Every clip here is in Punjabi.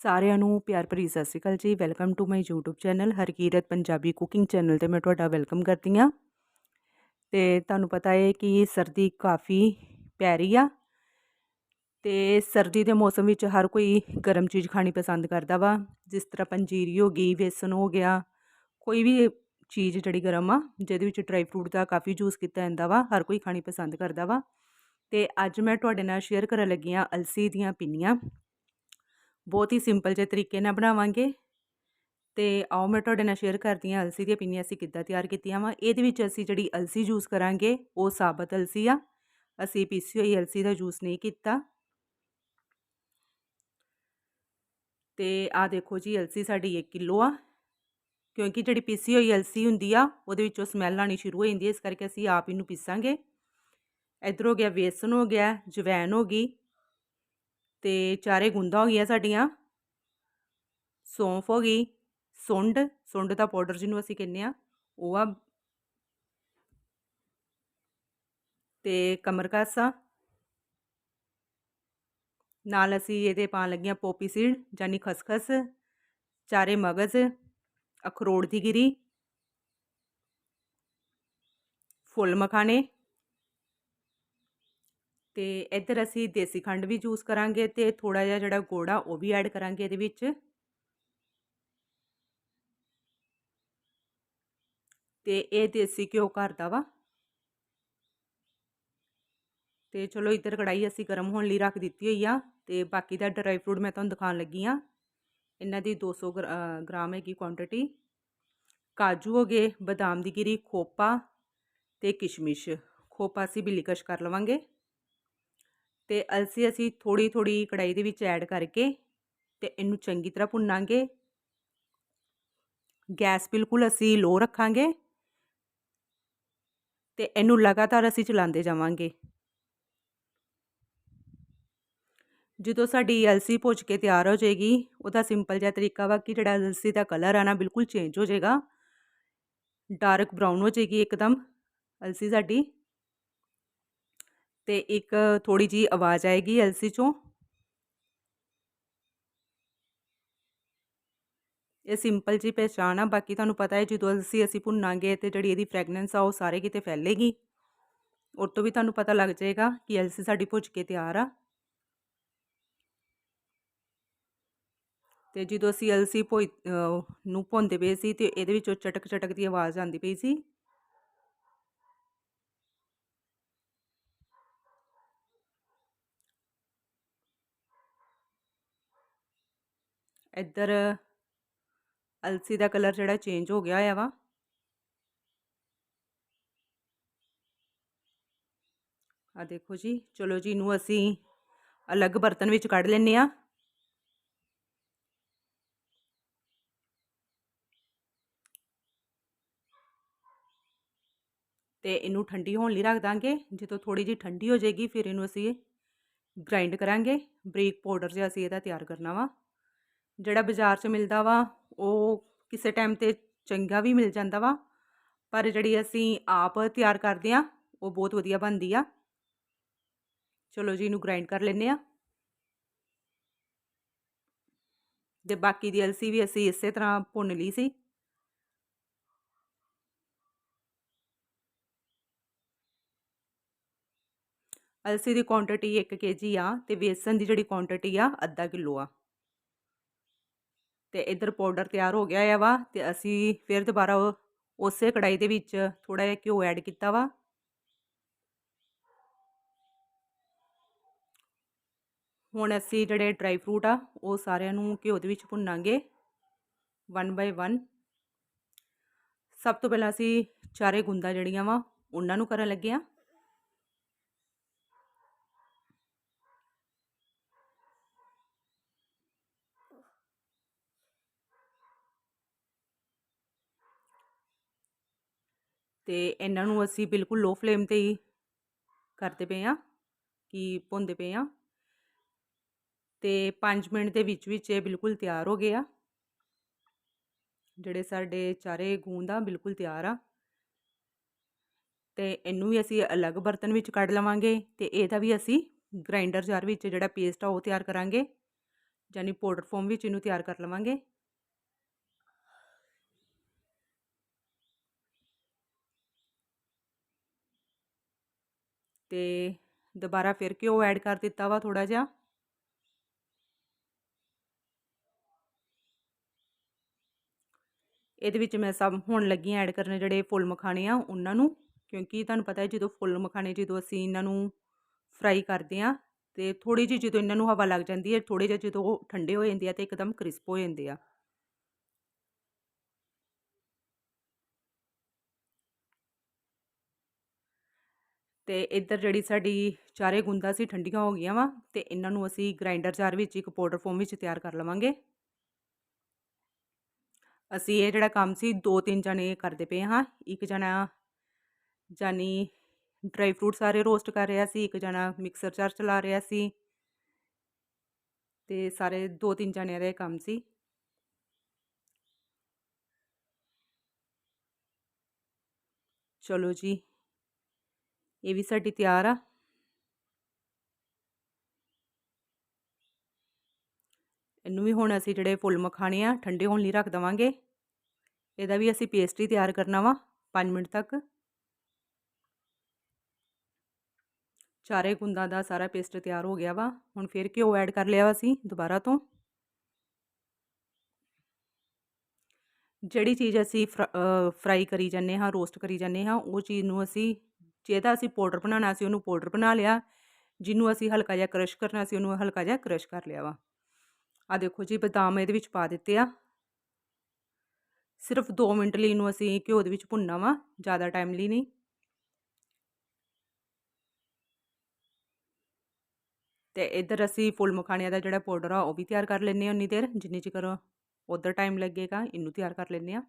ਸਾਰਿਆਂ ਨੂੰ ਪਿਆਰ ਭਰੀ Sat Sri Akal ji. Welcome to my YouTube channel Harkirat Punjabi cooking channel ਤੇ ਮੈਂ ਤੁਹਾਡਾ ਵੈਲਕਮ ਕਰਦੀ ਹਾਂ। ਤੇ ਤੁਹਾਨੂੰ ਪਤਾ ਹੈ ਕਿ ਸਰਦੀ ਕਾਫੀ ਪੈ ਰਹੀ ਆ ਤੇ ਸਰਦੀ ਦੇ ਮੌਸਮ ਵਿੱਚ ਹਰ ਕੋਈ ਗਰਮ ਚੀਜ਼ ਖਾਣੀ ਪਸੰਦ ਕਰਦਾ ਵਾ। ਜਿਸ ਤਰ੍ਹਾਂ ਪੰਜੀਰੀ ਹੋ ਗਈ ਵੇਸਣ ਹੋ ਗਿਆ, ਕੋਈ ਵੀ ਚੀਜ਼ ਜਿਹੜੀ ਗਰਮ ਆ, ਜਿਹਦੇ ਵਿੱਚ ਡਰਾਈ ਫਰੂਟ ਦਾ ਕਾਫੀ ਜੂਸ ਕੀਤਾ ਜਾਂਦਾ ਵਾ, ਹਰ ਕੋਈ ਖਾਣੀ ਪਸੰਦ ਕਰਦਾ ਵਾ। ਤੇ ਅੱਜ ਮੈਂ ਤੁਹਾਡੇ ਨਾਲ ਸ਼ੇਅਰ ਕਰਨ ਲੱਗੀ ਆ ਅਲਸੀ ਦੀਆਂ ਪਿੰਨੀਆਂ। ਬਹੁਤ ਹੀ ਸਿੰਪਲ ਜਿਹੇ ਤਰੀਕੇ ਨਾਲ ਬਣਾਵਾਂਗੇ। ਤੇ ਆਓ ਮੈਂ ਤੁਹਾਡੇ ਨਾਲ ਸ਼ੇਅਰ ਕਰਦੀ ਹਾਂ ਅਲਸੀ ਦੀਆਂ ਪਿੰਨੀਆਂ ਅਸੀਂ ਕਿੱਦਾਂ ਤਿਆਰ ਕੀਤੀਆਂ ਵਾ। ਇਹਦੇ ਵਿੱਚ ਅਸੀਂ ਜਿਹੜੀ ਅਲਸੀ ਯੂਜ਼ ਕਰਾਂਗੇ, ਉਹ ਸਾਬਤ ਅਲਸੀ ਆ। ਅਸੀਂ ਪੀਸੀ ਹੋਈ ਅਲਸੀ ਦਾ ਜੂਸ ਨਹੀਂ ਕੀਤਾ। ਤੇ ਆ ਦੇਖੋ ਜੀ, ਅਲਸੀ ਸਾਡੀ 1 ਕਿਲੋ ਆ। ਕਿਉਂਕਿ ਜਿਹੜੀ ਪੀਸੀ ਹੋਈ ਅਲਸੀ ਹੁੰਦੀ ਆ, ਉਹਦੇ ਵਿੱਚੋਂ ਸਮੈਲ ਆਣੀ ਸ਼ੁਰੂ ਹੋ ਜਾਂਦੀ ਹੈ ਇਸ ਕਰਕੇ ਅਸੀਂ ਆਪ ਇਹਨੂੰ ਪੀਸਾਂਗੇ। ਇਧਰ ਹੋ ਗਿਆ, ਵੇਸਣ ਹੋ ਗਿਆ ਜਵੈਨ ਹੋ ਗਈ। ਤੇ ਚਾਰੇ ਗੁੰਦਾ ਹੋ ਗਈਆਂ ਸਾਡੀਆਂ। ਸੌਂਫ ਹੋ ਗਈ, ਸੁੰਡ ਸੁੰਡ ਦਾ ਪਾਊਡਰ ਜਿਹਨੂੰ ਅਸੀਂ ਕਹਿੰਦੇ ਆ ਉਹ ਆ। ਤੇ ਕਮਰਕਾਸਾ ਨਾਲ ਅਸੀਂ ਇਹਦੇ ਪਾਣ ਲੱਗੀਆਂ ਪੋਪੀ ਸੀਡ ਜਾਨੀ ਖਸਖਸ, ਚਾਰੇ ਮਗਜ਼, ਅਖਰੋਟ ਦੀ ਗਿਰੀ, ਫੁੱਲ ਮਖਾਣੇ ਤੇ ਇੱਧਰ ਅਸੀਂ ਦੇਸੀ ਖੰਡ ਵੀ ਯੂਜ਼ ਕਰਾਂਗੇ ਤੇ ਥੋੜਾ ਜਿਹਾ ਜਿਹੜਾ ਗੋੜਾ ਉਹ ਵੀ ਐਡ ਕਰਾਂਗੇ ਇਹਦੇ ਵਿੱਚ। ਤੇ ਇਹ ਦੇਸੀ ਘਿਓ ਘਰ ਦਾ ਵਾ। ਤੇ ਚਲੋ ਇੱਧਰ ਕੜਾਈ ਅਸੀਂ ਗਰਮ ਹੋਣ ਲਈ ਰੱਖ ਦਿੱਤੀ ਹੋਈ ਆ ਤੇ ਬਾਕੀ ਦਾ ਡਰਾਈ ਫਰੂਟ ਮੈਂ ਤੁਹਾਨੂੰ ਦਿਖਾਉਣ ਲੱਗੀ ਆ। ਇਹਨਾਂ ਦੀ 200 ਗ੍ਰਾਮ ਹੈਗੀ ਕੁਆਂਟੀਟੀ ਕਾਜੂ ਹੋ ਗਏ, ਬਦਾਮ ਦੀ ਗਿਰੀ, ਖੋਪਾ ਤੇ ਕਿਸ਼ਮਿਸ਼। ਖੋਪਾ ਅਸੀਂ ਵੀ ਲਿਕਸ਼ ਕਰ ਲਵਾਂਗੇ। ਤੇ ਅਲਸੀ ਅਸੀਂ ਥੋੜੀ ਥੋੜੀ ਕੜਾਈ ਦੇ ਵਿੱਚ ਐਡ ਕਰਕੇ ਤੇ ਇਹਨੂੰ ਚੰਗੀ ਤਰ੍ਹਾਂ ਭੁੰਨਾਂਗੇ। ਗੈਸ ਬਿਲਕੁਲ ਅਸੀਂ ਲੋ ਰੱਖਾਂਗੇ। ਤੇ ਇਹਨੂੰ ਲਗਾਤਾਰ ਅਸੀਂ ਚਲਾਉਂਦੇ ਜਾਵਾਂਗੇ। ਜਦੋਂ ਸਾਡੀ ਅਲਸੀ ਭੁੱਜ ਕੇ ਤਿਆਰ ਹੋ ਜਾਏਗੀ, ਉਹਦਾ ਸਿੰਪਲ ਜਿਹਾ ਤਰੀਕਾ ਵਾ ਕਿ ਜਿਹੜਾ ਅਲਸੀ ਦਾ ਕਲਰ ਆ ਨਾ, ਬਿਲਕੁਲ ਚੇਂਜ ਹੋ ਜਾਏਗਾ। ਡਾਰਕ ਬ੍ਰਾਊਨ ਹੋ ਜਾਏਗੀ ਇੱਕਦਮ ਅਲਸੀ ਸਾਡੀ। ਤੇ ਇੱਕ ਥੋੜੀ ਜੀ ਆਵਾਜ਼ ਆਏਗੀ ਐਲਸੀ ਚੋਂ। ਇਹ ਸਿੰਪਲ ਜੀ ਪਹਿਚਾਨ ਆ, ਬਾਕੀ ਤੁਹਾਨੂੰ ਪਤਾ ਹੈ ਜਦੋਂ ਅਲਸੀ ਅਸੀਂ ਭੁੰਨਾਂਗੇ ਤੇ ਜਿਹੜੀ ਇਹਦੀ ਫ੍ਰੈਗਨੈਂਸ ਆ ਉਹ ਸਾਰੇ ਕਿਤੇ ਫੈਲੇਗੀ। ਉਹ ਤੋਂ ਵੀ ਤੁਹਾਨੂੰ ਪਤਾ ਲੱਗ ਜਾਏਗਾ ਕਿ ਐਲਸੀ ਸਾਡੀ ਭੁੱਜ ਕੇ ਤਿਆਰ ਆ। ਤੇ ਜਦੋਂ ਅਸੀਂ ਐਲਸੀ ਭੋਈ ਨੂੰ ਭੁੰਨਦੇ ਪਏ ਸੀ ਤੇ ਇਹਦੇ ਵਿੱਚੋਂ ਚਟਕ ਚਟਕ ਦੀ ਆਵਾਜ਼ ਆਉਂਦੀ ਪਈ ਸੀ। ਇੱਧਰ ਅਲਸੀ ਦਾ ਕਲਰ ਜਿਹੜਾ ਚੇਂਜ ਹੋ ਗਿਆ ਹੋਇਆ ਵਾ। ਆ ਦੇਖੋ ਜੀ, ਚਲੋ ਜੀ ਇਹਨੂੰ ਅਸੀਂ ਅਲੱਗ ਬਰਤਨ ਵਿੱਚ ਕੱਢ ਲੈਨੇ ਆ ਤੇ ਇਹਨੂੰ ਠੰਡੀ ਹੋਣ ਲਈ ਰੱਖ ਦਾਂਗੇ। ਜਦੋਂ ਥੋੜੀ ਜੀ ਠੰਡੀ ਹੋ ਜਾਏਗੀ, ਫਿਰ ਇਹਨੂੰ ਅਸੀਂ ਗ੍ਰਾਈਂਡ ਕਰਾਂਗੇ। ਬਰੀਕ ਪਾਊਡਰ ਜਿਹਾ ਅਸੀਂ ਇਹਦਾ ਤਿਆਰ ਕਰਨਾ ਵਾ। ਜਿਹੜਾ ਬਾਜ਼ਾਰ 'ਚ ਮਿਲਦਾ ਵਾ, ਉਹ ਕਿਸੇ ਟਾਈਮ ਤੇ ਚੰਗਾ ਵੀ ਮਿਲ ਜਾਂਦਾ ਵਾ, ਪਰ ਜਿਹੜੀ ਅਸੀਂ ਆਪ ਤਿਆਰ ਕਰਦੇ ਆ ਉਹ ਬਹੁਤ ਵਧੀਆ ਬਣਦੀ ਆ। ਚਲੋ ਜੀ, ਇਹਨੂੰ ਗ੍ਰਾਈਂਡ ਕਰ ਲੈਨੇ ਆ ਤੇ ਬਾਕੀ ਦੀ ਅਲਸੀ ਵੀ ਅਸੀਂ ਇਸੇ ਤਰ੍ਹਾਂ ਭੁੰਨ ਲਈ ਸੀ। ਅਲਸੀ ਦੀ ਕੁਆਂਟੀਟੀ 1 ਕੇਜੀ ਆ, ਤੇ ਬੇਸਨ ਦੀ ਜਿਹੜੀ ਕੁਆਂਟੀਟੀ ਆ, ਅੱਧਾ ਕਿਲੋ ਆ। ਤੇ ਇਧਰ ਪਾਊਡਰ ਤਿਆਰ ਹੋ ਗਿਆ ਆ ਵਾ ਤੇ ਅਸੀਂ ਫਿਰ ਦੁਬਾਰਾ ਉਸੇ ਕੜਾਈ ਦੇ ਵਿੱਚ ਥੋੜਾ ਜਿਹਾ ਘਿਓ ਐਡ ਕੀਤਾ ਵਾ। ਹੁਣ ਅਸੀਂ ਜਿਹੜੇ ਡਰਾਈ ਫਰੂਟ ਆ, ਉਹ ਸਾਰਿਆਂ ਨੂੰ ਘਿਓ ਦੇ ਵਿੱਚ ਭੁੰਨਾਂਗੇ 1 ਬਾਈ 1 ਸਭ ਤੋਂ ਪਹਿਲਾਂ ਅਸੀਂ ਚਾਰੇ ਗੁੰਦਾ ਜਿਹੜੀਆਂ ਵਾ, ਉਹਨਾਂ ਨੂੰ ਕਰਨ ਲੱਗੇ ਆ। ਤੇ ਇਹਨਾਂ ਨੂੰ ਅਸੀਂ ਬਿਲਕੁਲ ਲੋ ਫਲੇਮ ਤੇ ਹੀ ਕਰਦੇ ਪਏ ਆ ਕਿ ਭੁੰਨਦੇ ਪਏ ਆ ਤੇ 5 ਮਿੰਟ ਦੇ ਵਿੱਚ ਵਿੱਚ ਇਹ ਬਿਲਕੁਲ ਤਿਆਰ ਹੋ ਗਏ ਆ। ਜਿਹੜੇ ਸਾਡੇ ਚਾਰੇ ਗੂੰਦ ਆ, ਬਿਲਕੁਲ ਤਿਆਰ ਆ। ਤੇ ਇਹਨੂੰ ਵੀ ਅਸੀਂ ਅਲੱਗ ਬਰਤਨ ਵਿੱਚ ਕੱਢ ਲਵਾਂਗੇ ਤੇ ਇਹਦਾ ਵੀ ਅਸੀਂ ਗ੍ਰਾਈਂਡਰ ਜਾਰ ਵਿੱਚ ਜਿਹੜਾ ਪੇਸਟ ਆ ਉਹ ਤਿਆਰ ਕਰਾਂਗੇ, ਯਾਨੀ ਪਾਊਡਰ ਫਾਰਮ ਵਿੱਚ ਇਹਨੂੰ ਤਿਆਰ ਕਰ ਲਵਾਂਗੇ। ਤੇ ਦੁਬਾਰਾ ਫਿਰ ਘਿਓ ਐਡ ਕਰ ਦਿੱਤਾ ਵਾ ਥੋੜਾ ਜਿਹਾ। ਇਹਦੇ ਵਿੱਚ ਮੈਂ ਸਭ ਹੁਣ ਲੱਗੀ ਐਡ ਕਰਨੇ ਜਿਹੜੇ ਫੁੱਲ ਮਖਾਣੇ ਆ ਉਹਨਾਂ ਨੂੰ, ਕਿਉਂਕਿ ਤੁਹਾਨੂੰ ਪਤਾ ਹੈ ਜਦੋਂ ਫੁੱਲ ਮਖਾਣੇ ਜਦੋਂ ਅਸੀਂ ਇਹਨਾਂ ਨੂੰ ਫਰਾਈ ਕਰਦੇ ਆ ਤੇ ਥੋੜੀ ਜਿਹੀ ਜਦੋਂ ਇਹਨਾਂ ਨੂੰ ਹਵਾ ਲੱਗ ਜਾਂਦੀ ਹੈ ਥੋੜੇ ਜਿਹਾ ਜਦੋਂ ਠੰਡੇ ਹੋ ਜਾਂਦੇ ਆ ਤੇ ਇੱਕਦਮ ਕ੍ਰਿਸਪ ਹੋ ਜਾਂਦੇ ਆ। ਤੇ ਇੱਧਰ ਜਿਹੜੀ ਸਾਡੀ ਚਾਰੇ ਗੁੰਦਾ ਸੀ ਠੰਡੀਆਂ ਹੋ ਗਈਆਂ ਵਾ, ਤੇ ਇਹਨਾਂ ਨੂੰ ਅਸੀਂ ਗ੍ਰਾਈਂਡਰ ਜਾਰ ਵਿੱਚ ਇੱਕ ਪਾਊਡਰ ਫੋਮ ਵਿੱਚ ਤਿਆਰ ਕਰ ਲਵਾਂਗੇ। ਅਸੀਂ ਇਹ ਜਿਹੜਾ ਕੰਮ ਸੀ, ਦੋ ਤਿੰਨ ਜਣੇ ਕਰਦੇ ਪਏ ਹਾਂ। ਇੱਕ ਜਣਾ ਜਾਨੀ ਡਰਾਈ ਫਰੂਟ ਸਾਰੇ ਰੋਸਟ ਕਰ ਰਿਹਾ ਸੀ, ਇੱਕ ਜਣਾ ਮਿਕਸਰ ਜਾਰ ਚਲਾ ਰਿਹਾ ਸੀ, ਤੇ ਸਾਰੇ ਦੋ ਤਿੰਨ ਜਣਿਆਂ ਦਾ ਇਹ ਕੰਮ ਸੀ। ਚਲੋ ਜੀ ਇਹ ਵੀ ਸਾਡੀ ਤਿਆਰ ਆ। ਇਹਨੂੰ ਵੀ ਹੁਣ ਅਸੀਂ ਜਿਹੜੇ ਫੁੱਲ ਮਖਾਣੇ ਆ, ਠੰਡੇ ਹੋਣ ਲਈ ਰੱਖ ਦਵਾਂਗੇ। ਇਹਦਾ ਵੀ ਅਸੀਂ ਪੇਸਟ ਹੀ ਤਿਆਰ ਕਰਨਾ ਵਾ 5 ਮਿੰਟ ਤੱਕ। ਚਾਰੇ ਗੁੰਦਾਂ ਦਾ ਸਾਰਾ ਪੇਸਟ ਤਿਆਰ ਹੋ ਗਿਆ ਵਾ। ਹੁਣ ਫਿਰ ਘਿਓ ਐਡ ਕਰ ਲਿਆ ਵਾ ਅਸੀਂ ਦੁਬਾਰਾ ਤੋਂ। ਜਿਹੜੀ ਚੀਜ਼ ਅਸੀਂ ਫਰਾਈ ਕਰੀ ਜਾਂਦੇ ਹਾਂ, ਰੋਸਟ ਕਰੀ ਜਾਂਦੇ ਹਾਂ, ਉਹ ਚੀਜ਼ ਨੂੰ ਅਸੀਂ ਜਿਹਦਾ ਅਸੀਂ ਪਾਊਡਰ ਬਣਾਉਣਾ ਸੀ, ਉਹਨੂੰ ਪਾਊਡਰ ਬਣਾ ਲਿਆ, ਜਿਹਨੂੰ ਅਸੀਂ ਹਲਕਾ ਜਿਹਾ ਕ੍ਰਸ਼ ਕਰਨਾ ਸੀ, ਉਹਨੂੰ ਹਲਕਾ ਜਿਹਾ ਕ੍ਰਸ਼ ਕਰ ਲਿਆ ਵਾ। ਆ ਦੇਖੋ ਜੀ, ਬਦਾਮ ਇਹਦੇ ਵਿੱਚ ਪਾ ਦਿੱਤੇ ਆ। ਸਿਰਫ 2 ਮਿੰਟ ਲਈ ਇਹਨੂੰ ਅਸੀਂ ਘਿਓ ਦੇ ਵਿੱਚ ਭੁੰਨਣਾ ਵਾ, ਜ਼ਿਆਦਾ ਟਾਈਮ ਲਈ ਨਹੀਂ। ਤੇ ਇੱਧਰ ਅਸੀਂ ਫੁੱਲ ਮਖਾਣਿਆਂ ਦਾ ਜਿਹੜਾ ਪਾਊਡਰ ਆ, ਉਹ ਵੀ ਤਿਆਰ ਕਰ ਲੈਨੇ ਆ ਉਨੀ ਦੇਰ, ਜਿੰਨੀ ਚਿਰ ਉਧਰ ਟਾਈਮ ਲੱਗੇਗਾ, ਇਹਨੂੰ ਤਿਆਰ ਕਰ ਲੈਨੇ ਆ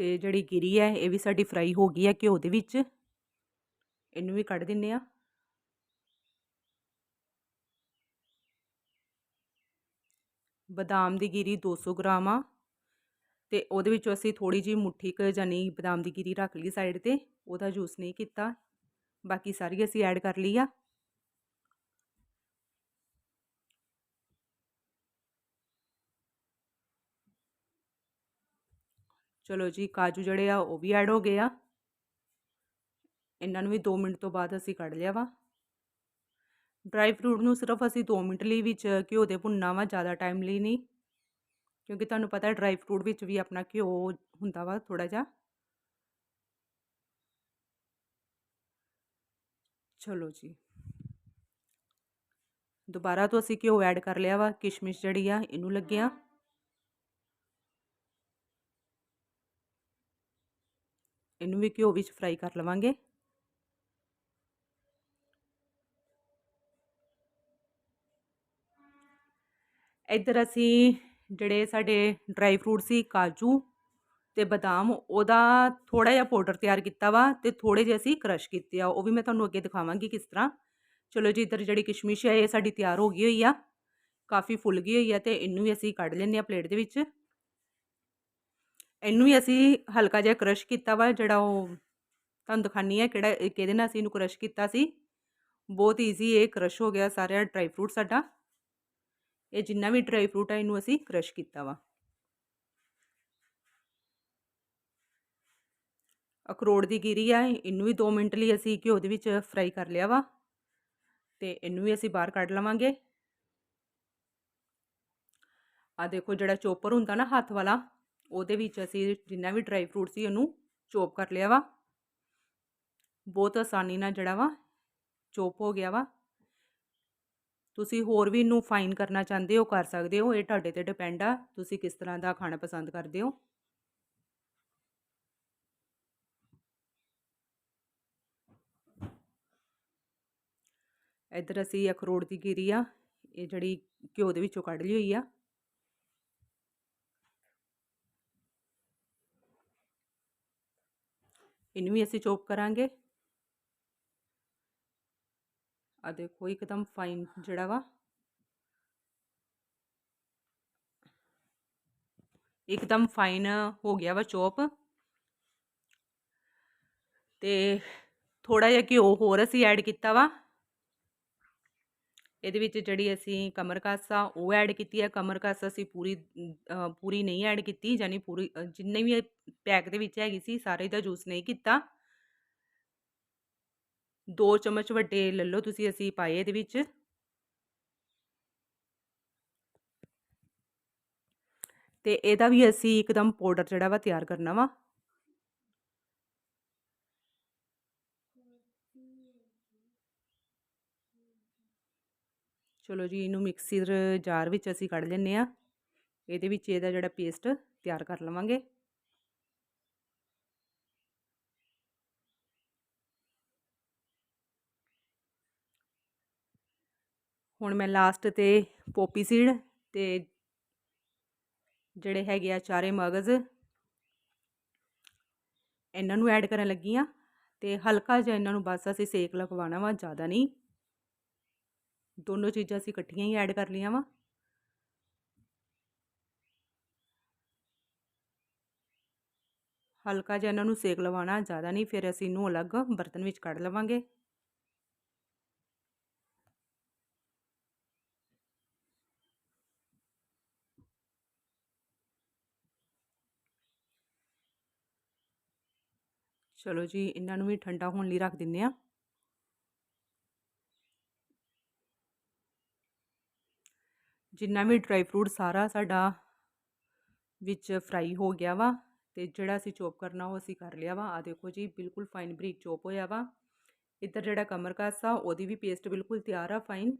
ਤੇ ਜਿਹੜੀ ਗਿਰੀ ਹੈ, ਇਹ ਵੀ ਸਾਡੀ ਫਰਾਈ ਹੋ ਗਈ ਹੈ ਘਿਓ ਦੇ ਵਿੱਚ। ਇਹਨੂੰ ਵੀ ਕੱਢ ਦਿੰਨੇ ਆ। ਬਦਾਮ ਦੀ ਗਿਰੀ 200 ਗ੍ਰਾਮ ਆ। ਤੇ ਉਹਦੇ ਵਿੱਚੋਂ ਅਸੀਂ ਥੋੜੀ ਜੀ ਮੁੱਠੀ ਕ ਜਾਨੀ ਬਦਾਮ ਦੀ ਗਿਰੀ ਰੱਖ ਲਈ ਸਾਈਡ ਤੇ, ਉਹਦਾ ਜੂਸ ਨਹੀਂ ਕੀਤਾ। ਬਾਕੀ ਸਾਰੀ ਅਸੀਂ ਐਡ ਕਰ ਲਈ ਆ। ਚਲੋ ਜੀ, ਕਾਜੂ ਜਿਹੜੇ ਆ, ਉਹ ਵੀ ਐਡ ਹੋ ਗਏ ਆ। ਇਹਨਾਂ ਨੂੰ ਵੀ 2 ਮਿੰਟ ਤੋਂ ਬਾਅਦ ਅਸੀਂ ਕੱਢ ਲਿਆ ਵਾ। ਡਰਾਈ ਫਰੂਟ ਨੂੰ ਸਿਰਫ ਅਸੀਂ 2 ਮਿੰਟ ਲਈ ਵਿੱਚ ਘਿਓ ਦੇ ਭੁੰਨਣਾ ਵਾ, ਜ਼ਿਆਦਾ ਟਾਈਮ ਲਈ ਨਹੀਂ। ਕਿਉਂਕਿ ਤੁਹਾਨੂੰ ਪਤਾ ਹੈ ਡਰਾਈ ਫਰੂਟ ਵਿੱਚ ਵੀ ਆਪਣਾ ਘਿਓ ਹੁੰਦਾ ਵਾ ਥੋੜਾ ਜਿਹਾ। ਚਲੋ ਜੀ। ਦੁਬਾਰਾ ਤੋਂ ਅਸੀਂ ਘਿਓ ਐਡ ਕਰ ਲਿਆ ਵਾ, ਕਿਸ਼ਮਿਸ਼ ਜਿਹੜੀ ਆ, ਇਹਨੂੰ ਲੱਗਿਆ। ਇਹਨੂੰ ਵੀ ਘਿਓ ਵਿੱਚ ਫਰਾਈ ਕਰ ਲਵਾਂਗੇ। ਇੱਧਰ ਅਸੀਂ ਜਿਹੜੇ ਸਾਡੇ ਡਰਾਈ ਫਰੂਟ ਸੀ, ਕਾਜੂ ਤੇ ਬਦਾਮ, ਉਹਦਾ ਥੋੜਾ ਜਿਹਾ ਪਾਊਡਰ ਤਿਆਰ ਕੀਤਾ ਵਾ ਤੇ ਥੋੜੇ ਜਿਹੇ ਅਸੀਂ ਕ੍ਰਸ਼ ਕੀਤੇ ਆ। ਉਹ ਵੀ ਮੈਂ ਤੁਹਾਨੂੰ ਅੱਗੇ ਦਿਖਾਵਾਂਗੀ ਕਿਸ ਤਰ੍ਹਾਂ। ਚਲੋ ਜੀ, ਇੱਧਰ ਜਿਹੜੀ ਕਿਸ਼ਮਿਸ਼ ਹੈ ਇਹ ਸਾਡੀ ਤਿਆਰ ਹੋ ਗਈ ਹੋਈ ਆ। ਕਾਫੀ ਫੁੱਲ ਗਈ ਹੋਈ ਆ ਤੇ ਇਹਨੂੰ ਵੀ ਅਸੀਂ ਕੱਢ ਲੈਂਦੇ ਆ ਪਲੇਟ ਦੇ ਵਿੱਚ। ਇਹਨੂੰ ਵੀ ਅਸੀਂ ਹਲਕਾ ਜਿਹਾ ਕ੍ਰਸ਼ ਕੀਤਾ ਵਾ, ਜਿਹੜਾ ਉਹ ਤੁਹਾਨੂੰ ਦਿਖਾਨੀ ਹੈ ਕਿਹੜਾ ਕਿਹਦੇ ਨਾਲ ਅਸੀਂ ਇਹਨੂੰ ਕ੍ਰਸ਼ ਕੀਤਾ ਸੀ। ਬਹੁਤ ਈਜ਼ੀ ਇਹ ਕ੍ਰਸ਼ ਹੋ ਗਿਆ ਸਾਰਾ ਡਰਾਈ ਫਰੂਟ ਸਾਡਾ। ਇਹ ਜਿੰਨਾ ਵੀ ਡਰਾਈ ਫਰੂਟ ਹੈ ਇਹਨੂੰ ਅਸੀਂ ਕ੍ਰਸ਼ ਕੀਤਾ ਵਾ। ਅਖਰੋਟ ਦੀ ਗਿਰੀ ਆ, ਇਹਨੂੰ ਵੀ 2 ਮਿੰਟ ਲਈ ਅਸੀਂ ਘਿਓ ਦੇ ਵਿੱਚ ਫਰਾਈ ਕਰ ਲਿਆ ਵਾ। ਤੇ ਇਹਨੂੰ ਵੀ ਅਸੀਂ ਬਾਹਰ ਕੱਢ ਲਵਾਂਗੇ। ਆ ਦੇਖੋ ਜਿਹੜਾ ਚੋਪਰ ਹੁੰਦਾ ਨਾ ਹੱਥ ਵਾਲਾ ਉਹਦੇ ਵਿੱਚ ਅਸੀਂ ਜਿੰਨਾ ਵੀ ਡਰਾਈ ਫਰੂਟ ਸੀ ਉਹਨੂੰ ਚੋਪ ਕਰ ਲਿਆ ਵਾ। ਬਹੁਤ ਆਸਾਨੀ ਨਾਲ ਜਿਹੜਾ ਵਾ ਚੋਪ ਹੋ ਗਿਆ ਵਾ। ਤੁਸੀਂ ਹੋਰ ਵੀ ਇਹਨੂੰ ਫਾਈਨ ਕਰਨਾ ਚਾਹੁੰਦੇ ਹੋ, ਕਰ ਸਕਦੇ ਹੋ, ਇਹ ਤੁਹਾਡੇ ਤੇ ਡਿਪੈਂਡ ਆ, ਤੁਸੀਂ ਕਿਸ ਤਰ੍ਹਾਂ ਦਾ ਖਾਣਾ ਪਸੰਦ ਕਰਦੇ ਹੋ। ਇੱਧਰ ਅਸੀਂ ਅਖਰੋਟ ਦੀ ਗਿਰੀ ਆ, ਇਹ ਜਿਹੜੀ ਘਿਓ ਦੇ ਵਿੱਚੋਂ ਕੱਢ ਲਈ ਹੋਈ ਆ। ਇਹਨੂੰ ਵੀ ਅਸੀਂ ਚੋਪ ਕਰਾਂਗੇ। ਆ ਦੇਖੋ, ਇੱਕਦਮ ਫਾਈਨ ਜਿਹੜਾ ਵਾ। ਇੱਕਦਮ ਫਾਈਨ ਹੋ ਗਿਆ ਵਾ ਚੋਪ। ਤੇ ਥੋੜਾ ਜਿਹਾ ਘਿਓ ਹੋਰ ਅਸੀਂ ਐਡ ਕੀਤਾ ਵਾ। ਇਹਦੇ ਵਿੱਚ ਜਿਹੜੀ ਅਸੀਂ ਕਮਰ ਕਸ ਆ ਉਹ ਐਡ ਕੀਤੀ ਹੈ। ਕਮਰ ਕਸ ਅਸੀਂ ਪੂਰੀ ਪੂਰੀ ਨਹੀਂ ਐਡ ਕੀਤੀ, ਯਾਨੀ ਪੂਰੀ ਜਿੰਨੇ ਵੀ ਪੈਕ ਦੇ ਵਿੱਚ ਹੈਗੀ ਸੀ, ਸਾਰੇ ਦਾ ਜੂਸ ਨਹੀਂ ਕੀਤਾ। ਦੋ ਚਮਚ ਵੱਡੇ ਲੈ ਲਓ ਤੁਸੀਂ, ਅਸੀਂ ਪਾਏ ਇਹਦੇ ਵਿੱਚ। ਤੇ ਇਹਦਾ ਵੀ ਅਸੀਂ ਇੱਕਦਮ ਪਾਊਡਰ ਜਿਹੜਾ ਵਾ ਤਿਆਰ ਕਰਨਾ ਵਾ। ਚਲੋ ਜੀ, ਇਹਨੂੰ ਮਿਕਸਰ ਜਾਰ ਵਿੱਚ ਅਸੀਂ ਕੱਢ ਲੈਂਦੇ ਆ ਇਹਦੇ ਵਿੱਚ ਇਹਦਾ ਜਿਹੜਾ ਪੇਸਟ ਤਿਆਰ ਕਰ ਲਵਾਂਗੇ। ਹੁਣ ਮੈਂ ਲਾਸਟ ਤੇ ਪੋਪੀ ਸੀਡ ਤੇ ਜਿਹੜੇ ਹੈਗੇ ਆ ਚਾਰੇ ਮਗਜ਼ ਇਹਨਾਂ ਨੂੰ ਐਡ ਕਰਨ ਲੱਗੀ ਆ ਤੇ ਹਲਕਾ ਜਿਹਾ ਇਹਨਾਂ ਨੂੰ ਬਸ ਅਸੀਂ ਸੇਕ ਲਗਵਾਉਣਾ ਵਾ, ਜ਼ਿਆਦਾ ਨਹੀਂ। ਦੋਨੋਂ ਚੀਜ਼ਾਂ ਅਸੀਂ ਇਕੱਠੀਆਂ ਹੀ ਐਡ ਕਰ ਲਈਆਂ ਵਾ। ਹਲਕਾ ਜਿਹਾ ਇਹਨਾਂ ਨੂੰ ਸੇਕ ਲਵਾਉਣਾ, ਜ਼ਿਆਦਾ ਨਹੀਂ, ਫਿਰ ਅਸੀਂ ਇਹਨੂੰ ਅਲੱਗ ਬਰਤਨ ਵਿੱਚ ਕੱਢ ਲਵਾਂਗੇ। ਚਲੋ ਜੀ, ਇਹਨਾਂ ਨੂੰ ਵੀ ਠੰਡਾ ਹੋਣ ਲਈ ਰੱਖ ਦਿੰਨੇ ਆ ਜਿੰਨਾ ਵੀ ਡਰਾਈ ਫਰੂਟ ਸਾਰਾ ਸਾਡਾ ਵਿੱਚ ਫਰਾਈ ਹੋ ਗਿਆ ਵਾ ਤੇ ਜਿਹੜਾ ਅਸੀਂ ਚੋਪ ਕਰਨਾ ਉਹ ਅਸੀਂ ਕਰ ਲਿਆ ਵਾ। ਆ ਦੇਖੋ ਜੀ, ਬਿਲਕੁਲ ਫਾਈਨ ਬਰੀਕ ਚੋਪ ਹੋਇਆ ਵਾ। ਇੱਧਰ ਜਿਹੜਾ ਕਮਰਕਾਸ ਆ, ਉਹਦੀ ਵੀ ਪੇਸਟ ਬਿਲਕੁਲ ਤਿਆਰ ਆ ਫਾਈਨ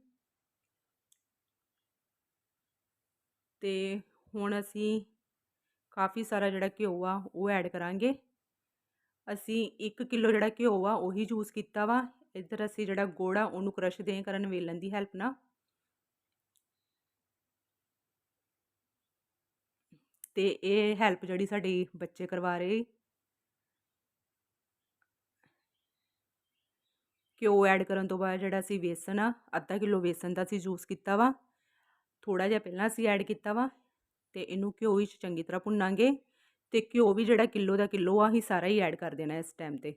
ਤੇ ਹੁਣ ਅਸੀਂ ਕਾਫੀ ਸਾਰਾ ਜਿਹੜਾ ਘਿਓ ਆ, ਉਹ ਐਡ ਕਰਾਂਗੇ। ਅਸੀਂ 1 ਕਿਲੋ ਜਿਹੜਾ ਘਿਓ ਆ, ਉਹੀ ਯੂਜ਼ ਕੀਤਾ ਵਾ। ਇੱਧਰ ਅਸੀਂ ਜਿਹੜਾ ਗੁੜ ਆ, ਉਹਨੂੰ ਕ੍ਰਸ਼ ਦੇ ਕਰਨ ਵੇਲਣ ਦੀ ਹੈਲਪ ਨਾਲ। ਤੇ ਇਹ ਹੈਲਪ ਜਿਹੜੀ ਸਾਡੀ ਬੱਚੇ ਕਰਵਾ ਰਹੇ ਘਿਓ ਐਡ ਕਰਨ ਤੋਂ ਬਾਅਦ ਜਿਹੜਾ ਅਸੀਂ ਵੇਸਣ ਆ, ਅੱਧਾ ਕਿਲੋ ਵੇਸਣ ਦਾ ਅਸੀਂ ਯੂਜ਼ ਕੀਤਾ ਵਾ ਥੋੜਾ ਜਿਹਾ ਪਹਿਲਾਂ ਅਸੀਂ ਐਡ ਕੀਤਾ ਵਾ, ਤੇ ਇਹਨੂੰ ਘਿਓ ਵਿੱਚ ਚੰਗੀ ਤਰ੍ਹਾਂ ਭੁੰਨਾਂਗੇ, ਤੇ ਘਿਓ ਵੀ ਜਿਹੜਾ ਕਿਲੋ ਦਾ ਕਿਲੋ ਆ ਹੀ ਸਾਰਾ ਹੀ ਐਡ ਕਰ ਦੇਣਾ ਇਸ ਟਾਈਮ ਤੇ।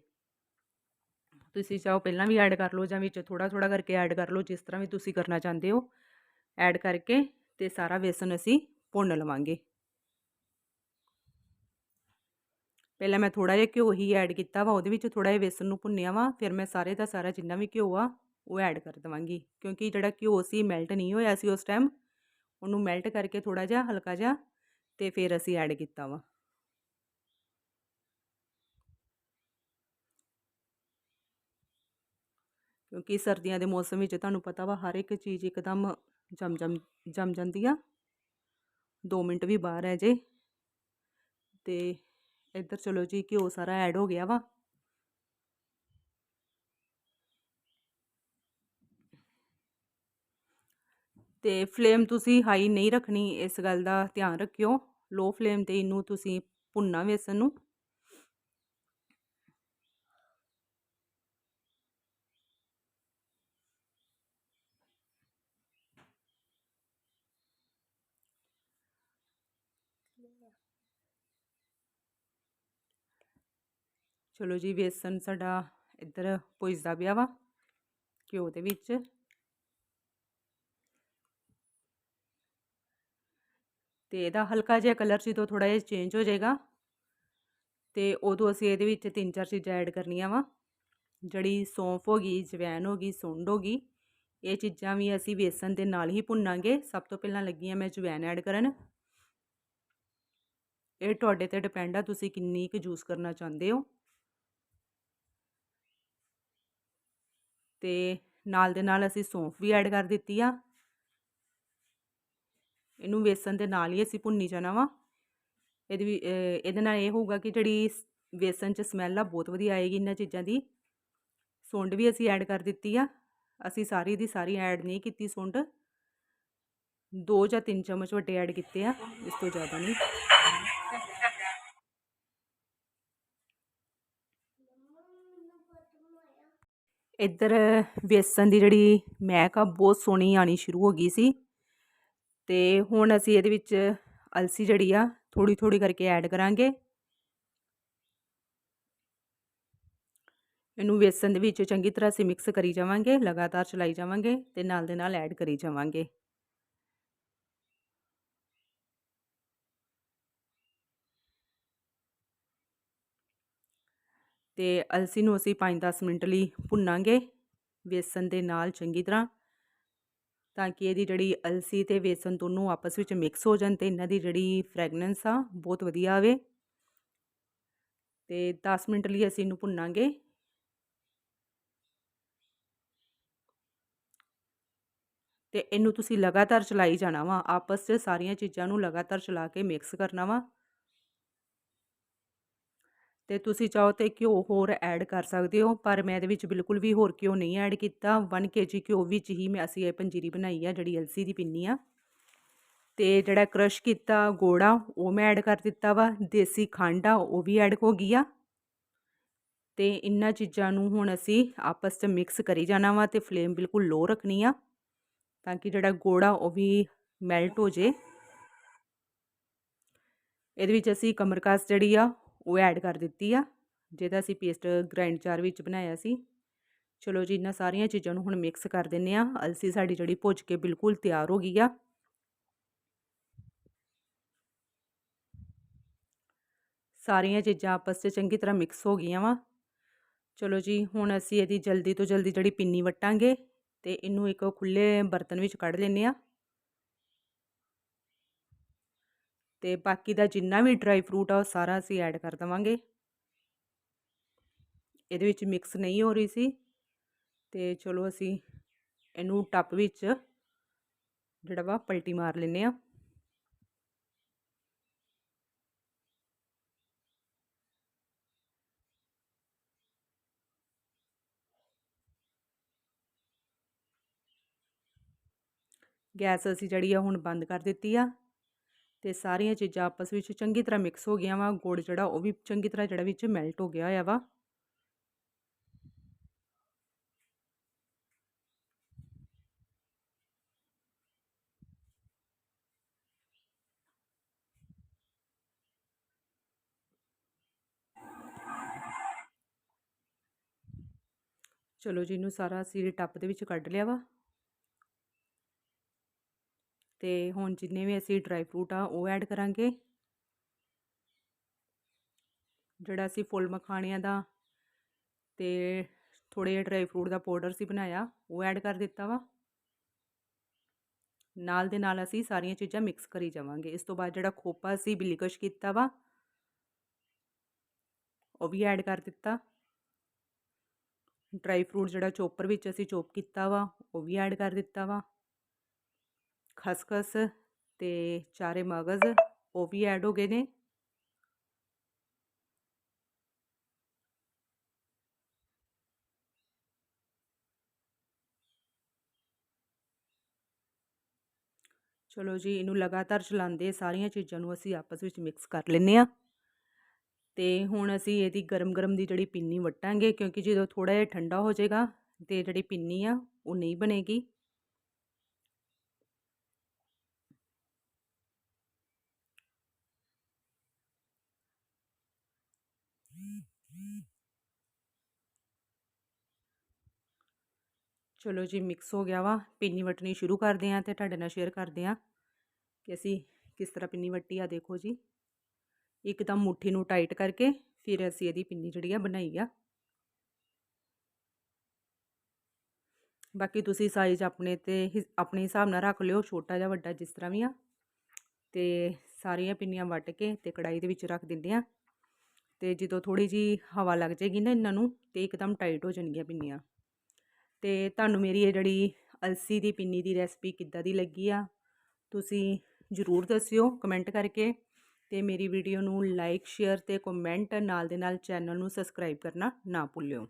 ਤੁਸੀਂ ਚਾਹੋ ਪਹਿਲਾਂ ਵੀ ਐਡ ਕਰ ਲਓ ਜਾਂ ਵਿੱਚ ਥੋੜਾ ਥੋੜਾ ਕਰਕੇ ਐਡ ਕਰ ਲਓ, ਜਿਸ ਤਰ੍ਹਾਂ ਵੀ ਤੁਸੀਂ ਕਰਨਾ ਚਾਹੁੰਦੇ ਹੋ ਐਡ ਕਰਕੇ ਤੇ ਸਾਰਾ ਵੇਸਣ ਅਸੀਂ ਭੁੰਨ ਲਵਾਂਗੇ। ਪਹਿਲਾਂ ਮੈਂ ਥੋੜਾ ਜਿਹਾ ਘਿਓ ਹੀ ਐਡ ਕੀਤਾ ਵਾ, ਉਹਦੇ ਵਿੱਚ ਥੋੜਾ ਜਿਹਾ ਵੇਸਣ ਨੂੰ ਭੁੰਨਿਆ ਵਾ, ਫਿਰ ਮੈਂ ਸਾਰੇ ਦਾ ਸਾਰਾ ਜਿੰਨਾ ਵੀ ਘਿਓ ਆ, ਉਹ ਐਡ ਕਰ ਦਵਾਂਗੀ। ਕਿਉਂਕਿ ਜਿਹੜਾ ਘਿਓ ਸੀ ਮੈਲਟ ਨਹੀਂ ਹੋਇਆ ਸੀ ਉਸ ਟਾਈਮ ਉਹਨੂੰ ਮੈਲਟ ਕਰਕੇ ਥੋੜਾ ਜਿਹਾ ਹਲਕਾ ਜਿਹਾ ਤੇ ਫਿਰ ਅਸੀਂ ਐਡ ਕੀਤਾ ਵਾ। ਕਿਉਂਕਿ ਸਰਦੀਆਂ ਦੇ ਮੌਸਮ ਵਿੱਚ ਤੁਹਾਨੂੰ ਪਤਾ ਵਾ, ਹਰ ਇੱਕ ਚੀਜ਼ ਇੱਕਦਮ ਜਮ ਜਮ ਜਮ ਜਾਂਦੀ ਆ। 2 ਮਿੰਟ ਵੀ ਬਾਹਰ ਹੈ ਜੇ। ਤੇ ਇੱਧਰ ਚਲੋ ਜੀ ਘਿਓ ਸਾਰਾ ਐਡ ਹੋ ਗਿਆ ਵਾ। ਤੇ ਫਲੇਮ ਤੁਸੀਂ ਹਾਈ ਨਹੀਂ ਰੱਖਣੀ, ਇਸ ਗੱਲ ਦਾ ਧਿਆਨ ਰੱਖਿਓ। ਲੋ ਫਲੇਮ ਤੇ ਇਹਨੂੰ ਤੁਸੀਂ ਭੁੰਨਣਾ ਵੇਸਣ ਨੂੰ। ਚਲੋ ਜੀ, ਵੇਸਣ ਸਾਡਾ ਇੱਧਰ ਪੁੱਜਦਾ ਪਿਆ ਵਾ, ਘਿਓ ਦੇ ਵਿੱਚ। ਤੇ ਇਹਦਾ ਹਲਕਾ ਜਿਹਾ ਕਲਰ ਜਦੋਂ ਥੋੜਾ ਜਿਹਾ ਚੇਂਜ ਹੋ ਜਾਏਗਾ। ਤੇ ਉਦੋਂ ਅਸੀਂ ਇਹਦੇ ਵਿੱਚ ਤਿੰਨ ਚਾਰ ਚੀਜ਼ਾਂ ਐਡ ਕਰਨੀਆਂ ਵਾ, ਜਿਹੜੀ ਸੌਂਫ ਹੋ ਗਈ ਜਵੈਨ ਹੋ ਗਈ, ਸੁੰਡ ਹੋ ਗਈ, ਇਹ ਚੀਜ਼ਾਂ ਵੀ ਅਸੀਂ ਵੇਸਣ ਦੇ ਨਾਲ ਹੀ ਭੁੰਨਾਂਗੇ। ਸਭ ਤੋਂ ਪਹਿਲਾਂ ਲੱਗੀਆਂ ਮੈਂ ਜਵੈਨ ਐਡ ਕਰਨ। ਇਹ ਤੁਹਾਡੇ ਤੇ ਡਿਪੈਂਡ ਆ ਤੁਸੀਂ ਕਿੰਨੀ ਕੁ ਜੂਸ ਕਰਨਾ ਚਾਹੁੰਦੇ ਹੋ। ਤੇ ਨਾਲ ਦੇ ਨਾਲ ਅਸੀਂ ਸੌਂਫ ਵੀ ਐਡ ਕਰ ਦਿੱਤੀ ਆ। ਇਹਨੂੰ ਵੇਸਣ ਦੇ ਨਾਲ ਹੀ ਅਸੀਂ ਭੁੰਨੀ ਜਾਣਾ ਵਾ। ਇਹਦੇ ਵੀ ਇਹਦੇ ਨਾਲ ਇਹ ਹੋਊਗਾ ਕਿ ਜਿਹੜੀ ਵੇਸਣ 'ਚ ਸਮੈਲ ਆ ਬਹੁਤ ਵਧੀਆ ਆਏਗੀ ਇਹਨਾਂ ਚੀਜ਼ਾਂ ਦੀ। ਸੁੰਡ ਵੀ ਅਸੀਂ ਐਡ ਕਰ ਦਿੱਤੀ ਆ। ਅਸੀਂ ਸਾਰੀ ਦੀ ਸਾਰੀ ਐਡ ਨਹੀਂ ਕੀਤੀ ਸੁੰਡ। ਦੋ ਜਾਂ ਤਿੰਨ ਚਮਚ ਵੱਡੇ ਐਡ ਕੀਤੇ ਆ, ਇਸ ਤੋਂ ਜ਼ਿਆਦਾ ਨਹੀਂ। ਇੱਧਰ ਵੇਸਣ ਦੀ ਜਿਹੜੀ ਮਹਿਕ ਆ, ਬਹੁਤ ਸੋਹਣੀ ਆਣੀ ਸ਼ੁਰੂ ਹੋ ਗਈ ਸੀ। ਤੇ ਹੁਣ ਅਸੀਂ ਇਹਦੇ ਵਿੱਚ ਅਲਸੀ ਜਿਹੜੀ ਆ ਥੋੜੀ ਥੋੜੀ ਕਰਕੇ ਐਡ ਕਰਾਂਗੇ। ਇਹਨੂੰ ਵੇਸਣ ਦੇ ਵਿੱਚ ਚੰਗੀ ਤਰ੍ਹਾਂ ਅਸੀਂ ਮਿਕਸ ਕਰੀ ਜਾਵਾਂਗੇ, ਲਗਾਤਾਰ ਚਲਾਈ ਜਾਵਾਂਗੇ ਤੇ ਨਾਲ ਦੇ ਨਾਲ ਐਡ ਕਰੀ ਜਾਵਾਂਗੇ। ਤੇ ਅਲਸੀ ਨੂੰ ਅਸੀਂ 5-10 ਮਿੰਟ ਲਈ ਭੁੰਨਾਂਗੇ ਵੇਸਣ ਦੇ ਨਾਲ ਚੰਗੀ ਤਰ੍ਹਾਂ, ਤਾਂ ਕਿ ਇਹਦੀ ਜਿਹੜੀ ਅਲਸੀ ਤੇ ਵੇਸਣ ਦੋਨੋਂ ਆਪਸ ਵਿੱਚ ਮਿਕਸ ਹੋ ਜਾਣ ਤੇ ਇਹਨਾਂ ਦੀ ਜਿਹੜੀ ਫ੍ਰੈਗਨੈਂਸ ਆ ਬਹੁਤ ਵਧੀਆ ਆਵੇ। ਤੇ 10 ਮਿੰਟ ਲਈ ਅਸੀਂ ਇਹਨੂੰ ਭੁੰਨਾਂਗੇ। ਤੇ ਇਹਨੂੰ ਤੁਸੀਂ ਲਗਾਤਾਰ ਚਲਾਈ ਜਾਣਾ ਵਾ, ਆਪਸ 'ਚ ਸਾਰੀਆਂ ਚੀਜ਼ਾਂ ਨੂੰ ਲਗਾਤਾਰ ਚਲਾ ਕੇ ਮਿਕਸ ਕਰਨਾ ਵਾ। ਤੇ ਤੁਸੀਂ ਚਾਹੋ ਤੇ ਘਿਓ ਹੋਰ ਐਡ ਕਰ ਸਕਦੇ ਹੋ, ਪਰ ਮੈਂ ਇਹਦੇ ਵਿੱਚ ਬਿਲਕੁਲ ਵੀ ਹੋਰ ਘਿਓ ਨਹੀਂ ਐਡ ਕੀਤਾ। 1 ਕੇਜੀ ਘਿਓ ਵਿੱਚ ਹੀ ਮੈਂ ਅਸੀਂ ਇਹ ਪੰਜੀਰੀ ਬਣਾਈ ਆ, ਜਿਹੜੀ ਅਲਸੀ ਦੀ ਪਿੰਨੀ ਆ। ਤੇ ਜਿਹੜਾ ਕ੍ਰਸ਼ ਕੀਤਾ ਗੋੜਾ, ਉਹ ਮੈਂ ਐਡ ਕਰ ਦਿੱਤਾ ਵਾ। ਦੇਸੀ ਖੰਡ ਆ, ਉਹ ਵੀ ਐਡ ਹੋ ਗਈ ਆ। ਤੇ ਇੰਨਾ ਚੀਜ਼ਾਂ ਨੂੰ ਹੁਣ ਅਸੀਂ ਆਪਸ 'ਚ ਮਿਕਸ ਕਰੀ ਜਾਣਾ ਵਾ ਤੇ ਫਲੇਮ ਬਿਲਕੁਲ ਲੋ ਰੱਖਣੀ ਆ, ਤਾਂ ਕਿ ਜਿਹੜਾ ਗੋੜਾ ਉਹ ਵੀ ਮੈਲਟ ਹੋ ਜੇ। ਇਹਦੇ ਵਿੱਚ ਅਸੀਂ ਕਮਰਕਾਸ ਜਿਹੜੀ ਆ ਉਹ ਐਡ ਕਰ ਦਿੱਤੀ ਆ, ਜਿਹਦਾ ਅਸੀਂ ਪੇਸਟ ਗ੍ਰਾਈਂਡ ਚਾਰ ਵਿੱਚ ਬਣਾਇਆ ਸੀ। ਚਲੋ ਜੀ, ਇਹਨਾਂ ਸਾਰੀਆਂ ਚੀਜ਼ਾਂ ਨੂੰ ਹੁਣ ਮਿਕਸ ਕਰ ਦਿੰਨੇ ਆ। ਅਲਸੀ ਸਾਡੀ ਜਿਹੜੀ ਭੁੱਜ ਕੇ ਬਿਲਕੁਲ ਤਿਆਰ ਹੋ ਗਈ ਆ। ਸਾਰੀਆਂ ਚੀਜ਼ਾਂ ਆਪਸ 'ਚ ਚੰਗੀ ਤਰ੍ਹਾਂ ਮਿਕਸ ਹੋ ਗਈਆਂ ਵਾ। ਚਲੋ ਜੀ, ਹੁਣ ਅਸੀਂ ਇਹਦੀ ਜਲਦੀ ਤੋਂ ਜਲਦੀ ਜਿਹੜੀ ਪਿੰਨੀ ਵਟਾਂਗੇ ਤੇ ਇਹਨੂੰ ਇੱਕ ਖੁੱਲੇ ਬਰਤਨ ਵਿੱਚ ਕੱਢ ਲੈਨੇ ਆ। ਤੇ ਬਾਕੀ ਦਾ ਜਿੰਨਾ ਵੀ ਡਰਾਈ ਫਰੂਟ ਆ, ਉਹ ਸਾਰਾ ਅਸੀਂ ਐਡ ਕਰ ਦਵਾਂਗੇ। ਇਹਦੇ ਵਿੱਚ ਮਿਕਸ ਨਹੀਂ ਹੋ ਰਹੀ ਸੀ। ਤੇ ਚਲੋ ਅਸੀਂ ਇਹਨੂੰ ਟੱਪ ਵਿੱਚ ਜਿਹੜਾ ਵਾ ਪਲਟੀ ਮਾਰ ਲੈਨੇ ਆ ਗੈਸ ਅਸੀਂ ਜਿਹੜੀ ਆ ਹੁਣ ਬੰਦ ਕਰ ਦਿੱਤੀ ਆ। ਤੇ ਸਾਰੀਆਂ ਚੀਜ਼ਾਂ ਆਪਸ ਵਿੱਚ ਚੰਗੀ ਤਰ੍ਹਾਂ ਮਿਕਸ ਹੋ ਗਈਆਂ ਵਾ, ਗੁੜ ਜਿਹੜਾ ਉਹ ਵੀ ਚੰਗੀ ਤਰ੍ਹਾਂ ਜਿਹੜਾ ਵਿੱਚ ਮੈਲਟ ਹੋ ਗਿਆ ਹੋਇਆ ਵਾ। ਚਲੋ ਜੀ, ਇਹਨੂੰ ਸਾਰਾ ਅਸੀਂ ਟੱਪ ਦੇ ਵਿੱਚ ਕੱਢ ਲਿਆ ਵਾ। ਤੇ ਹੁਣ ਜਿੰਨੇ ਵੀ ਅਸੀਂ ਡਰਾਈ ਫਰੂਟ ਆ, ਉਹ ਐਡ ਕਰਾਂਗੇ। ਜਿਹੜਾ ਅਸੀਂ ਫੁੱਲ ਮਖਾਣਿਆਂ ਦਾ ਤੇ ਥੋੜੇ ਜਿਹਾ ਡਰਾਈ ਫਰੂਟ ਦਾ ਪਾਊਡਰ ਸੀ ਬਣਾਇਆ, ਉਹ ਐਡ ਕਰ ਦਿੱਤਾ ਵਾ। ਨਾਲ ਦੇ ਨਾਲ ਅਸੀਂ ਸਾਰੀਆਂ ਚੀਜ਼ਾਂ ਮਿਕਸ ਕਰੀ ਜਾਵਾਂਗੇ। ਇਸ ਤੋਂ ਬਾਅਦ ਜਿਹੜਾ ਖੋਪਾ ਸੀ ਬਿਲਿਕਸ਼ ਕੀਤਾ ਵਾ, ਉਹ ਵੀ ਐਡ ਕਰ ਦਿੱਤਾ। ਡਰਾਈ ਫਰੂਟ ਜਿਹੜਾ ਚੋਪਰ ਵਿੱਚ ਅਸੀਂ ਚੋਪ ਕੀਤਾ ਵਾ, ਉਹ ਵੀ ਐਡ ਕਰ ਦਿੱਤਾ ਵਾ। ਖਸਖਸ ਤੇ ਚਾਰੇ ਮਗਜ਼ ਉਹ ਵੀ ਐਡ ਹੋ ਗਏ ਨੇ। ਚਲੋ ਜੀ, ਇਹਨੂੰ ਲਗਾਤਾਰ ਚਲਾਉਂਦੇ ਸਾਰੀਆਂ ਚੀਜ਼ਾਂ ਨੂੰ ਅਸੀਂ ਆਪਸ ਵਿੱਚ ਮਿਕਸ ਕਰ ਲੈਂਦੇ ਆ ਤੇ ਹੁਣ ਅਸੀਂ ਇਹਦੀ ਗਰਮ-ਗਰਮ ਦੀ ਜਿਹੜੀ ਪਿੰਨੀ ਵਟਾਂਗੇ ਕਿਉਂਕਿ ਜਦੋਂ ਥੋੜਾ ਜਿਹਾ ਠੰਡਾ ਹੋ ਜਾਏਗਾ ਤੇ ਜਿਹੜੀ ਪਿੰਨੀ ਆ ਉਹ ਨਹੀਂ ਬਣੇਗੀ। ਚਲੋ ਜੀ ਮਿਕਸ ਹੋ ਗਿਆ ਵਾ, ਪਿੰਨੀ ਵਟਣੀ ਸ਼ੁਰੂ ਕਰਦੇ ਆਂ ਤੇ ਤੁਹਾਡੇ ਨਾਲ ਸ਼ੇਅਰ ਕਰਦੇ ਆਂ ਕਿ ਅਸੀਂ ਕਿਸ ਤਰ੍ਹਾਂ ਪਿੰਨੀ ਵੱਟੀ ਆ ਦੇਖੋ ਜੀ। ਇੱਕਦਮ ਮੁੱਠੀ ਨੂੰ ਟਾਈਟ ਕਰਕੇ ਫਿਰ ਅਸੀਂ ਇਹਦੀ ਪਿੰਨੀ ਜਿਹੜੀ ਆ ਬਣਾਈ ਆ। ਬਾਕੀ ਤੁਸੀਂ ਸਾਈਜ਼ ਆਪਣੇ ਤੇ ਆਪਣੇ ਹਿਸਾਬ ਨਾਲ ਰੱਖ ਲਿਓ, ਛੋਟਾ ਜਾਂ ਵੱਡਾ ਜਿਸ ਤਰ੍ਹਾਂ ਵੀ ਆ। ਤੇ ਸਾਰੀਆਂ ਪਿੰਨੀਆਂ ਵੱਟ ਕੇ ਤੇ ਕੜਾਈ ਦੇ ਵਿੱਚ ਰੱਖ ਦਿੰਦੇ ਆ ਤੇ ਜਦੋਂ ਥੋੜੀ ਜੀ ਹਵਾ ਲੱਗ ਜਾਏਗੀ ਨਾ ਇਹਨਾਂ ਨੂੰ ਤੇ ਇੱਕਦਮ ਟਾਈਟ ਹੋ ਜਾਣਗੀਆਂ ਪਿੰਨੀਆਂ। ਅਤੇ ਤੁਹਾਨੂੰ ਮੇਰੀ ਇਹ ਜਿਹੜੀ ਅਲਸੀ ਦੀ, ਪਿੰਨੀ ਦੀ ਰੈਸਪੀ ਕਿੱਦਾਂ ਦੀ ਲੱਗੀ ਆ, ਤੁਸੀਂ ਜ਼ਰੂਰ ਦੱਸਿਓ ਕਮੈਂਟ ਕਰਕੇ ਤੇ ਮੇਰੀ ਵੀਡੀਓ ਨੂੰ ਲਾਈਕ ਸ਼ੇਅਰ ਤੇ ਕਮੈਂਟ ਨਾਲ ਦੇ ਨਾਲ ਚੈਨਲ ਨੂੰ ਸਬਸਕ੍ਰਾਈਬ ਕਰਨਾ ਨਾ ਭੁੱਲਿਓ।